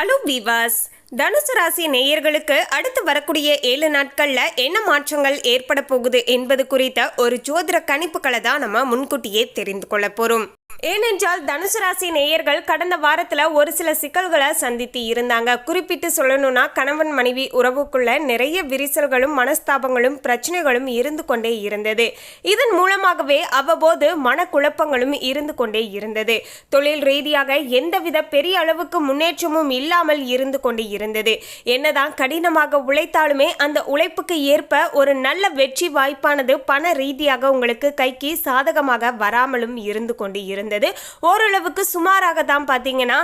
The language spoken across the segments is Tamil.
ஹலோ விவாஸ் தனுசு ராசி நேயர்களுக்கு அடுத்து வரக்கூடிய ஏழு நாட்களில் என்ன மாற்றங்கள் ஏற்பட போகுது என்பது குறித்த ஒரு ஜோதிட கணிப்புகளை தான் நம்ம முன்கூட்டியே தெரிந்து கொள்ள போகிறோம் ஏனென்றால் தனுசு ராசி நேயர்கள் கடந்த வாரத்தில் ஒரு சில சிக்கல்களை சந்தித்து இருந்தாங்க. குறிப்பிட்டு சொல்லணும்னா கணவன் மனைவி உறவுக்குள்ள நிறைய விரிசல்களும் மனஸ்தாபங்களும் பிரச்சனைகளும் இருந்து கொண்டே இருந்தது. இதன் மூலமாகவே அவ்வப்போது மனக்குழப்பங்களும் இருந்து கொண்டே இருந்தது. தொழில் ரீதியாக எந்தவித பெரிய அளவுக்கு முன்னேற்றமும் இல்லாமல் இருந்து கொண்டே இருந்தது. என்னதான் கடினமாக உழைத்தாலுமே அந்த உழைப்புக்கு ஏற்ப ஒரு நல்ல வெற்றி வாய்ப்பானது பண ரீதியாக உங்களுக்கு கைக்கு சாதகமாக வராமலும் இருந்து கொண்டு இருந்தது. ஓரளவுக்கு சுமாராக தான் பார்த்தீங்கன்னா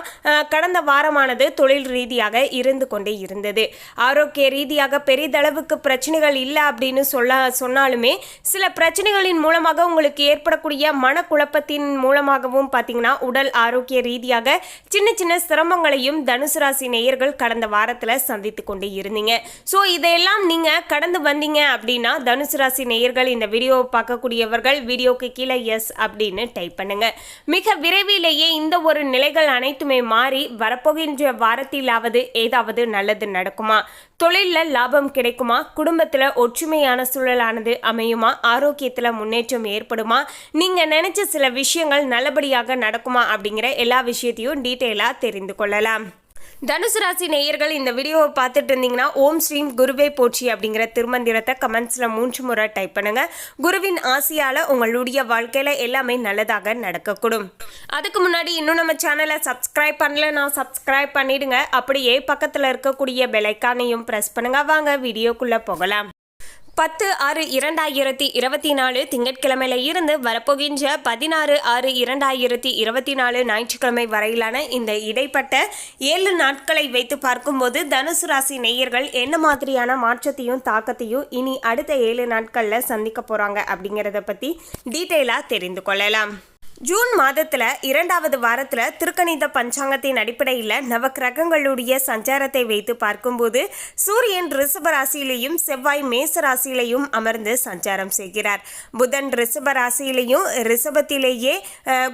கடந்த வாரமானது தொழில் ரீதியாக இருந்து கொண்டே இருந்தது. ஆரோக்கிய ரீதியாக பெரிதளவுக்கு பிரச்சனைகள் இல்லை அப்படின்னு சொல்ல சொன்னாலுமே சில பிரச்சனைகளின் மூலமாக உங்களுக்கு ஏற்படக்கூடிய மனக்குழப்பத்தின் மூலமாகவும் பார்த்தீங்கன்னா உடல் ஆரோக்கிய ரீதியாக சின்ன சின்ன சிரமங்களையும் தனுசு ராசி நேயர்கள் கடந்த வாரத்தில் சந்தித்து கொண்டே இருந்தீங்க. ஸோ இதையெல்லாம் நீங்கள் கடந்து வந்தீங்க அப்படின்னா தனுசு ராசி நேயர்கள் இந்த வீடியோவை பார்க்கக்கூடியவர்கள் வீடியோக்கு கீழே எஸ் அப்படின்னு டைப் பண்ணுங்கள் மிக விரைவிலேயே இந்த ஒரு நிலைகள் அனைத்துமே மாறி வரப்போகின்ற வாரத்திலாவது ஏதாவது நல்லது நடக்குமா? தொழிலில் லாபம் கிடைக்குமா? குடும்பத்தில் ஒற்றுமையான சூழலானது அமையுமா? ஆரோக்கியத்தில் முன்னேற்றம் ஏற்படுமா? நீங்கள் நினைச்ச சில விஷயங்கள் நல்லபடியாக நடக்குமா அப்படிங்கிற எல்லா விஷயத்தையும் டீட்டெயிலாக தெரிந்து கொள்ளலாம். தனுசு ராசி நேயர்கள் இந்த வீடியோவை பார்த்துட்டு இருந்தீங்கன்னா ஓம் ஸ்ரீம் குருவே போச்சி அப்படிங்கிற திருமந்திரத்தை கமெண்ட்ஸில் மூன்று முறை டைப் பண்ணுங்க. குருவின் ஆசையால் உங்களுடைய வாழ்க்கையில் எல்லாமே நல்லதாக நடக்கக்கூடும். அதுக்கு முன்னாடி இன்னும் நம்ம சேனலை சப்ஸ்கிரைப் பண்ணலன்னா சப்ஸ்கிரைப் பண்ணிடுங்க. அப்படியே பக்கத்தில் இருக்கக்கூடிய பெலைக்கானையும் ப்ரெஸ் பண்ணுங்க. வாங்க வீடியோக்குள்ளே போகலாம். பத்து ஆறு இரண்டாயிரத்தி இருபத்தி நாலு திங்கட்கிழமையில இருந்து வரப்போகின்ற பதினாறு ஆறு இரண்டாயிரத்தி இருபத்தி நாலு ஞாயிற்றுக்கிழமை வரையிலான இந்த இடைப்பட்ட ஏழு நாட்களை வைத்து பார்க்கும்போது தனுசு ராசி நேயர்கள் என்ன மாதிரியான மாற்றத்தையும் தாக்கத்தையும் இனி அடுத்த ஏழு நாட்களில் சந்திக்க போகிறாங்க அப்படிங்கிறத பற்றி டீட்டெயிலாக தெரிந்து கொள்ளலாம். ஜூன் மாதத்தில் இரண்டாவது வாரத்தில் திருக்கணித பஞ்சாங்கத்தின் அடிப்படையில் நவக்கிரகங்களுடைய சஞ்சாரத்தை வைத்து பார்க்கும்போது சூரியன் ரிஷப ராசியிலையும் செவ்வாய் மேச ராசியிலையும் அமர்ந்து சஞ்சாரம் செய்கிறார். புதன் ரிஷப ராசியிலையும் ரிஷபத்திலேயே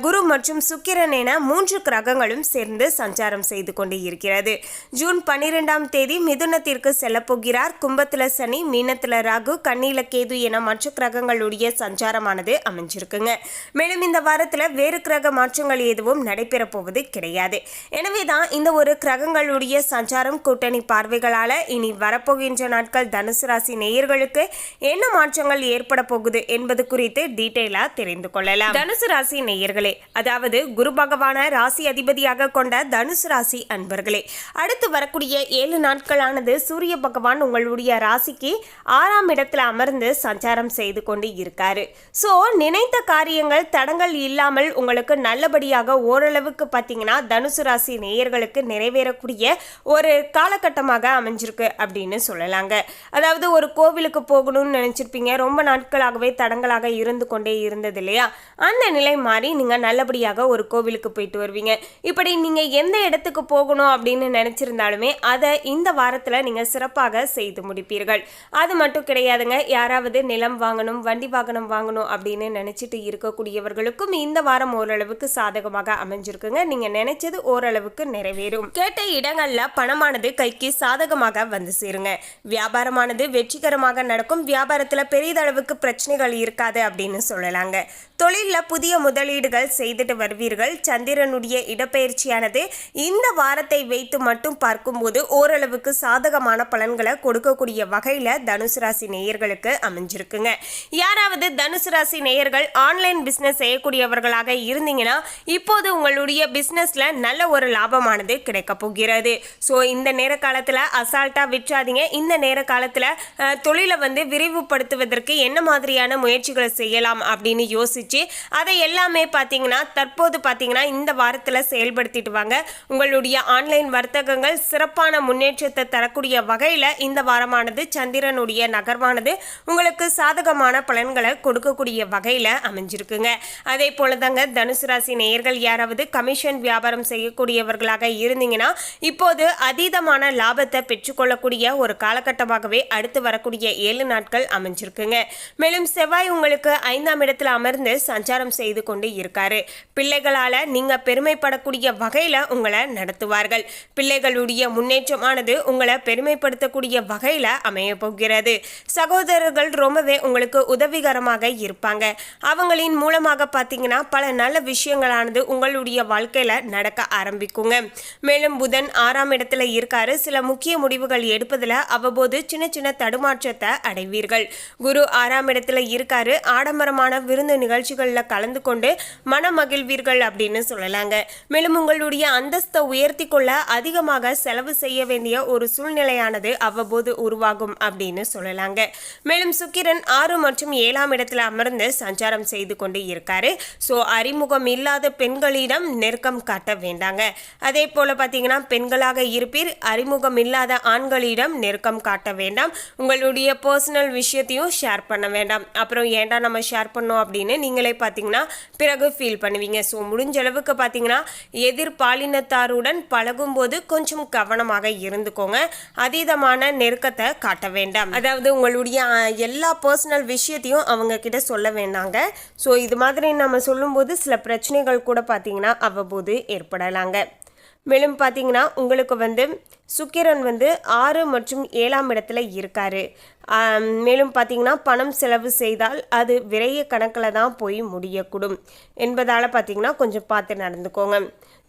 குரு மற்றும் சுக்கிரன் என மூன்று கிரகங்களும் சேர்ந்து சஞ்சாரம் செய்து கொண்டு இருக்கிறது. ஜூன் பன்னிரெண்டாம் தேதி மிதுனத்திற்கு செல்லப்போகிறார் கும்பத்தில் சனி மீனத்தில் ராகு கண்ணில கேது என மற்ற கிரகங்களுடைய சஞ்சாரமானது அமைஞ்சிருக்குங்க. மேலும் இந்த வாரத்தில் வேறு கிரக மாற்றங்கள் எதுவும் நடைபெற போவது கிடையாது. எனவே தான் இந்த ஒரு கிரகங்களுடைய சஞ்சாரம் கூட்டணி பார்வைகளால் இனி வரப்போகின்ற நாட்கள் தனுசு ராசி நேயர்களுக்கு என்ன மாற்றங்கள் ஏற்பட போகுது என்பது குறித்து டீட்டெயிலாக தெரிந்து கொள்ளலாம். தனுசு ராசி நேயர்களே அதாவது குரு பகவான ராசி அதிபதியாக கொண்ட தனுசு ராசி அன்பர்களே அடுத்து வரக்கூடிய ஏழு நாட்களானது சூரிய பகவான் உங்களுடைய ராசிக்கு ஆறாம் இடத்துல அமர்ந்து சஞ்சாரம் செய்து கொண்டு இருக்காரு. ஸோ நினைத்த காரியங்கள் தடங்கள் இல்லாமல் உங்களுக்கு நல்லபடியாக ஓரளவுக்கு பார்த்தீங்கன்னா தனுசு ராசி நேயர்களுக்கு நிறைவேறக்கூடிய ஒரு காலகட்டமாக அமைஞ்சிருக்கு அப்படின்னு சொல்லலாங்க. அதாவது ஒரு கோவிலுக்கு போகணும்னு நினச்சிருப்பீங்க. ரொம்ப நாட்களாகவே தடங்களாக இருந்து கொண்டே இருந்தது இல்லையா? அந்த நிலை மாறி நீங்கள் நல்லபடியாக ஒரு கோவிலுக்கு போயிட்டு வருவீங்க. இப்படி நீங்கள் எந்த இடத்துக்கு போகணும் அப்படின்னு நினச்சிருந்தாலுமே அதை இந்த வாரத்தில் நீங்கள் சிறப்பாக செய்து முடிப்பீர்கள். அது மட்டும் கிடையாதுங்க. யாராவது நிலம் வாங்கணும் வண்டி வாகனம் வாங்கணும் அப்படின்னு நினச்சிட்டு இருக்கக்கூடியவர்களுக்கும் இந்த வாரம் ஓரளவுக்கு சாதகமாக அமைஞ்சிருக்குங்க. நீங்க நினைச்சது ஓரளவுக்கு நிறைவேறும். கேட்ட இடங்கள்ல பணமானது கைக்கு சாதகமாக வந்து சேருங்க. வியாபாரமானது வெற்றிகரமாக நடக்கும். வியாபாரத்தில் பெரியதளவுக்கு பிரச்சனைகள் இருக்காது அப்படின்னு சொல்லலாங்க. தொழிலில் புதிய முதலீடுகள் செய்துட்டு வருவீர்கள். சந்திரனுடைய இடப்பெயர்ச்சியானது இந்த வாரத்தை வைத்து மட்டும் பார்க்கும்போது ஓரளவுக்கு சாதகமான பலன்களை கொடுக்கக்கூடிய வகையில் தனுசு ராசி நேயர்களுக்கு அமைஞ்சிருக்குங்க. யாராவது தனுசு ராசி நேயர்கள் ஆன்லைன் பிஸ்னஸ் செய்பவர்களாக இருந்தீங்கன்னா இப்போது உங்களுடைய பிஸ்னஸில் நல்ல ஒரு லாபமானது கிடைக்க போகிறது. ஸோ இந்த நேர காலத்தில் அசால்ட்டாக விற்றாதீங்க. இந்த நேர காலத்தில் தொழிலை வந்து விரிவுபடுத்துவதற்கு என்ன மாதிரியான முயற்சிகளை செய்யலாம் அப்படின்னு யோசிச்சு அதை எல்லாமே பார்த்தீங்கன்னா தற்போது பார்த்தீங்கன்னா இந்த வாரத்தில் செயல்படுத்திட்டு வாங்க. உங்களுடைய ஆன்லைன் வர்த்தகங்கள் சிறப்பான முன்னேற்றத்தை தரக்கூடிய வகையில் இந்த வாரமானது சந்திரனுடைய நகர்வானது உங்களுக்கு சாதகமான பலன்களை கொடுக்கக்கூடிய வகையில் அமைஞ்சிருக்குங்க. அதே போல போல தாங்க தனுசு ராசி நேயர்கள் யாராவது கமிஷன் வியாபாரம் செய்யக்கூடியவர்களாக இருந்தீங்கன்னா இப்போது அதீதமான லாபத்தை பெற்றுக்கொள்ளக்கூடிய ஒரு காலகட்டமாகவே அடுத்து வரக்கூடிய ஏழு நாட்கள் அமைஞ்சிருக்குங்க. மேலும் செவ்வாய் உங்களுக்கு ஐந்தாம் இடத்துல அமர்ந்து சஞ்சாரம் செய்து கொண்டு இருக்காரு. பிள்ளைகளால நீங்க பெருமைப்படக்கூடிய வகையில உங்களை நடத்துவார்கள். பிள்ளைகளுடைய முன்னேற்றமானது உங்களை பெருமைப்படுத்தக்கூடிய வகையில அமைய போகிறது. சகோதரர்கள் ரொம்பவே உங்களுக்கு உதவிகரமாக இருப்பாங்க. அவங்களின் மூலமாக பார்த்தீங்கன்னா பல நல்ல விஷயங்களானது உங்களுடைய வாழ்க்கையில நடக்க ஆரம்பிக்குங்க. மேலும் புதன் ஆறாம் இடத்துல இருக்காரு. சில முக்கிய முடிவுகள் எடுப்பதில் அவ்வப்போது சின்ன சின்ன தடுமாற்றத்தை அடைவீர்கள். குரு ஆறாம் இடத்துல இருக்காரு. ஆடம்பரமான விருந்து நிகழ்ச்சிகளில் கலந்து கொண்டு மன மகிழ்வீர்கள் அப்படின்னு சொல்லலாங்க. மேலும் உங்களுடைய அந்தஸ்தை உயர்த்தி கொள்ள அதிகமாக செலவு செய்ய வேண்டிய ஒரு சூழ்நிலையானது அவ்வப்போது உருவாகும் அப்படின்னு சொல்லலாங்க. மேலும் சுக்கிரன் ஆறு மற்றும் ஏழாம் இடத்துல அமர்ந்து சஞ்சாரம் செய்து கொண்டு இருக்காரு. ஸோ ஸோ அறிமுகம் இல்லாத பெண்களிடம் நெருக்கம் காட்ட வேண்டாங்க. அதே போல் பார்த்தீங்கன்னா பெண்களாக இருப்பீர் அறிமுகம் இல்லாத ஆண்களிடம் நெருக்கம் காட்ட வேண்டாம். உங்களுடைய பர்சனல் விஷயத்தையும் ஷேர் பண்ண வேண்டாம். அப்புறம் ஏன்டா நம்ம ஷேர் பண்ணோம் அப்படின்னு நீங்களே பார்த்தீங்கன்னா பிறகு ஃபீல் பண்ணுவீங்க. ஸோ முடிஞ்ச அளவுக்கு பார்த்தீங்கன்னா எதிர்பாலினத்தாருடன் பழகும்போது கொஞ்சம் கவனமாக இருந்துக்கோங்க. அதீதமான நெருக்கத்தை காட்ட வேண்டாம். அதாவது உங்களுடைய எல்லா பர்சனல் விஷயத்தையும் அவங்க கிட்ட சொல்ல வேண்டாங்க. ஸோ இது மாதிரி நம்ம சொல்லும்போது சில பிரச்சனைகள் கூட பார்த்தீங்கன்னா அவ்வப்போது ஏற்படலாங்க. மேலும் பார்த்தீங்கன்னா உங்களுக்கு வந்து சுக்கிரன் வந்து ஆறு மற்றும் ஏழாம் இடத்துல இருக்காரு. மேலும் பார்த்தீங்கன்னா பணம் செலவு செய்தால் அது விரைய கணக்கில் தான் போய் முடியக்கூடும் என்பதால் பார்த்தீங்கன்னா கொஞ்சம் பார்த்து நடந்துக்கோங்க.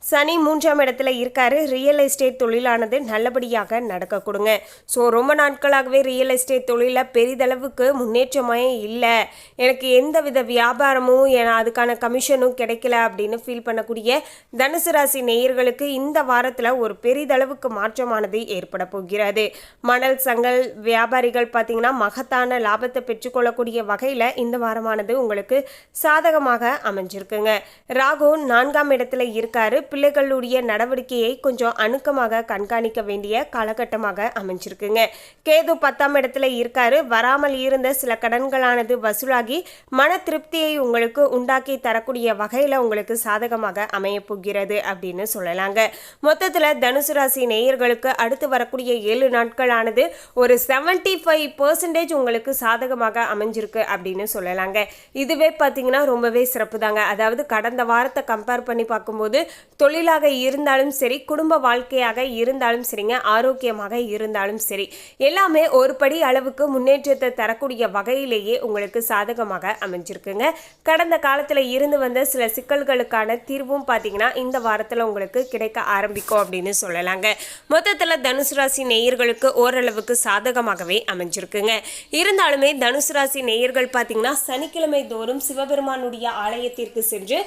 சனி மூன்றாம் இடத்துல இருக்காரு. ரியல் எஸ்டேட் தொழிலானது நல்லபடியாக நடக்க கொடுங்க. ஸோ ரொம்ப நாட்களாகவே ரியல் எஸ்டேட் தொழிலில் பெரிதளவுக்கு முன்னேற்றமே இல்லை. எனக்கு எந்த வித வியாபாரமும் என- அதுக்கான கமிஷனும் கிடைக்கல அப்படின்னு ஃபீல் பண்ணக்கூடிய தனுசு ராசி நேயர்களுக்கு இந்த வாரத்தில் ஒரு பெரிதளவுக்கு மாற்றமானது ஏற்பட போகிறது. மணல் சங்கல் வியாபாரிகள் பார்த்தீங்கன்னா மகத்தான லாபத்தை பெற்றுக்கொள்ளக்கூடிய வகையில் இந்த வாரமானது உங்களுக்கு சாதகமாக அமைஞ்சிருக்குங்க. ராகு நான்காம் இடத்துல இருக்காரு. பிள்ளைகளுடைய நடவடிக்கையை கொஞ்சம் அணுக்கமாக கண்காணிக்க வேண்டிய காலகட்டமாக அமைஞ்சிருக்குங்க. கேது பத்தாம் இடத்துல இருக்காரு. வராமல் இருந்த சில கடன்களானது வசூலாகி மன திருப்தியை உங்களுக்கு உண்டாக்கி தரக்கூடிய வகையில் உங்களுக்கு சாதகமாக அமைய போகிறது அப்படின்னு சொல்லலாங்க. மொத்தத்தில் தனுசு ராசி நேயர்களுக்கு அடுத்து வரக்கூடிய ஏழு நாட்களானது ஒரு செவன்டி ஃபைவ் பர்சன்டேஜ் உங்களுக்கு சாதகமாக அமைஞ்சிருக்கு அப்படின்னு சொல்லலாங்க. இதுவே பார்த்தீங்கன்னா ரொம்பவே சிறப்பு தாங்க அதாவது கடந்த வாரத்தை கம்பேர் பண்ணி பார்க்கும்போது தொழிலாக இருந்தாலும் சரி குடும்ப வாழ்க்கையாக இருந்தாலும் சரிங்க ஆரோக்கியமாக இருந்தாலும் சரி எல்லாமே ஒரு படி அளவுக்கு முன்னேற்றத்தை தரக்கூடிய வகையிலேயே உங்களுக்கு சாதகமாக அமைஞ்சிருக்குங்க. கடந்த காலத்தில் இருந்து வந்த சில சிக்கல்களுக்கான தீர்வும் பார்த்தீங்கன்னா இந்த வாரத்தில் உங்களுக்கு கிடைக்க ஆரம்பிக்கும் அப்படின்னு சொல்லலாங்க. மொத்தத்தில் தனுசு ராசி நேயர்களுக்கு ஓரளவுக்கு சாதகமாகவே அமைஞ்சிருக்குங்க. இருந்தாலுமே தனுசு ராசி நேயர்கள் பார்த்தீங்கன்னா சனிக்கிழமை தோறும் சிவபெருமானுடைய ஆலயத்திற்கு சென்று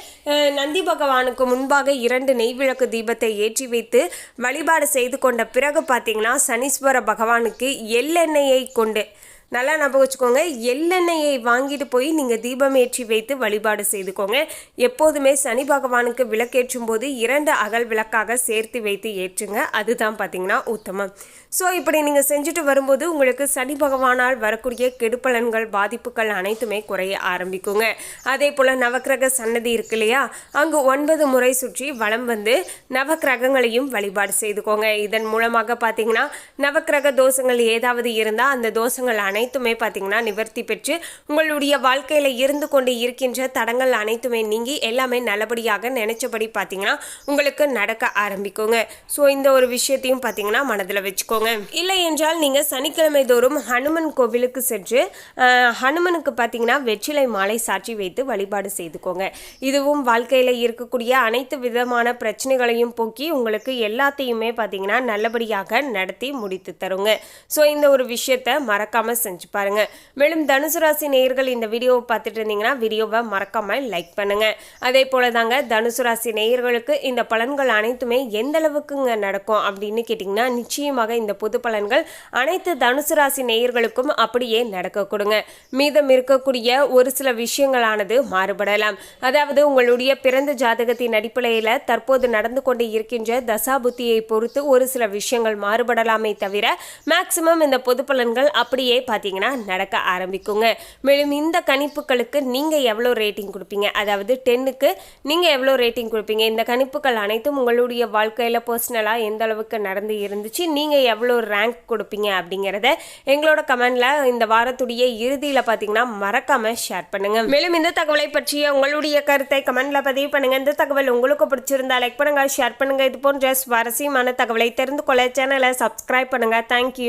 நந்தி பகவானுக்கு முன்பாக இரண்டு நெய் விளக்கு தீபத்தை ஏற்றி வைத்து வழிபாடு செய்து கொண்ட பிறகு பார்த்தீங்கன்னா சனீஸ்வர பகவானுக்கு எள்ளெண்ணெயை கொண்டு நல்லா ஞாபகம் வச்சுக்கோங்க. எள்ளெண்ணெயை வாங்கிட்டு போய் நீங்கள் தீபம் ஏற்றி வைத்து வழிபாடு செய்துக்கோங்க. எப்போதுமே சனி பகவானுக்கு விளக்கேற்றும் போது இரண்டு அகல் விளக்காக சேர்த்து வைத்து ஏற்றுங்க. அதுதான் பார்த்தீங்கன்னா உத்தமம். ஸோ இப்படி நீங்கள் செஞ்சுட்டு வரும்போது உங்களுக்கு சனி பகவானால் வரக்கூடிய கெடுப்பலன்கள் பாதிப்புகள் அனைத்துமே குறைய ஆரம்பிக்குங்க. அதே போல் நவக்கிரக சன்னதி இருக்கு இல்லையா? அங்கு ஒன்பது முறை சுற்றி வளம் வந்து நவக்கிரகங்களையும் வழிபாடு செய்துக்கோங்க. இதன் மூலமாக பார்த்தீங்கன்னா நவக்கிரக தோஷங்கள் ஏதாவது இருந்தால் அந்த தோஷங்கள் அனைத்துமே பார்த்தீங்கன்னா நிவர்த்தி பெற்று உங்களுடைய வாழ்க்கையில் இருந்து கொண்டு இருக்கின்ற தடங்கள் அனைத்துமே நீங்கி எல்லாமே நல்லபடியாக நினைச்சபடி பார்த்தீங்கன்னா உங்களுக்கு நடக்க ஆரம்பிக்குங்க. ஸோ இந்த ஒரு விஷயத்தையும் பார்த்தீங்கன்னா மனதில் வச்சுக்கோங்க. இல்லை என்றால் நீங்கள் சனிக்கிழமை தோறும் ஹனுமன் கோவிலுக்கு சென்று ஹனுமனுக்கு பார்த்தீங்கன்னா வெற்றிலை மாலை சாற்றி வைத்து வழிபாடு செய்துக்கோங்க. இதுவும் வாழ்க்கையில் இருக்கக்கூடிய அனைத்து விதமான பிரச்சனைகளையும் போக்கி உங்களுக்கு எல்லாத்தையுமே பார்த்தீங்கன்னா நல்லபடியாக நடத்தி முடித்து தருங்க. ஸோ இந்த ஒரு விஷயத்தை மறக்காமல் செஞ்சு பாருங்க. மேலும் தனுசு ராசி நேயர்கள் இந்த வீடியோவை பார்த்துட்டு இருந்தீங்கன்னா வீடியோவை மறக்காம லைக் பண்ணுங்க. அதே போல தாங்க தனுசு ராசி நேயர்களுக்கு இந்த பலன்கள் அனைத்துமே எந்த அளவுக்குங்க நடக்கும் அப்படின்னு கேட்டிங்கன்னா நிச்சயமாக இந்த பொது பலன்கள் அனைத்து தனுசு ராசி நேயர்களுக்கும் அப்படியே நடக்க கொடுங்க. மீதம் இருக்கக்கூடிய ஒரு சில விஷயங்களானது மாறுபடலாம். அதாவது உங்களுடைய பிறந்த ஜாதகத்தின் அடிப்படையில் தற்போது நடந்து கொண்டு இருக்கின்ற தசாபுத்தியை பொறுத்து ஒரு சில விஷயங்கள் மாறுபடலாமே தவிர மேக்சிமம் இந்த பொது பலன்கள் அப்படியே பார்த்தீங்கன்னா நடக்க ஆரம்பிக்குங்க. மேலும் இந்த கணிப்புகளுக்கு நீங்கள் எவ்வளோ ரேட்டிங் கொடுப்பீங்க? அதாவது டென்னுக்கு நீங்கள் எவ்வளோ ரேட்டிங் கொடுப்பீங்க? இந்த கணிப்புகள் அனைத்தும் உங்களுடைய வாழ்க்கையில் பர்சனலாக எந்த அளவுக்கு நடந்து இருந்துச்சு? நீங்கள் எவ்வளோ ரேங்க் கொடுப்பீங்க அப்படிங்கிறத எங்களோட கமெண்டில் இந்த வாரத்துடைய இறுதியில் பார்த்தீங்கன்னா மறக்காமல் ஷேர் பண்ணுங்க. மேலும் இந்த தகவலை பற்றிய உங்களுடைய கருத்தை கமெண்டில் பதிவு பண்ணுங்க. இந்த தகவல் உங்களுக்கு பிடிச்சிருந்தா லைக் பண்ணுங்க ஷேர் பண்ணுங்க. இது போன்ற சுவாரஸ்யமான தகவலை தெரிந்து கொள்ள சேனலை சப்ஸ்கிரைப் பண்ணுங்க. தேங்க்யூ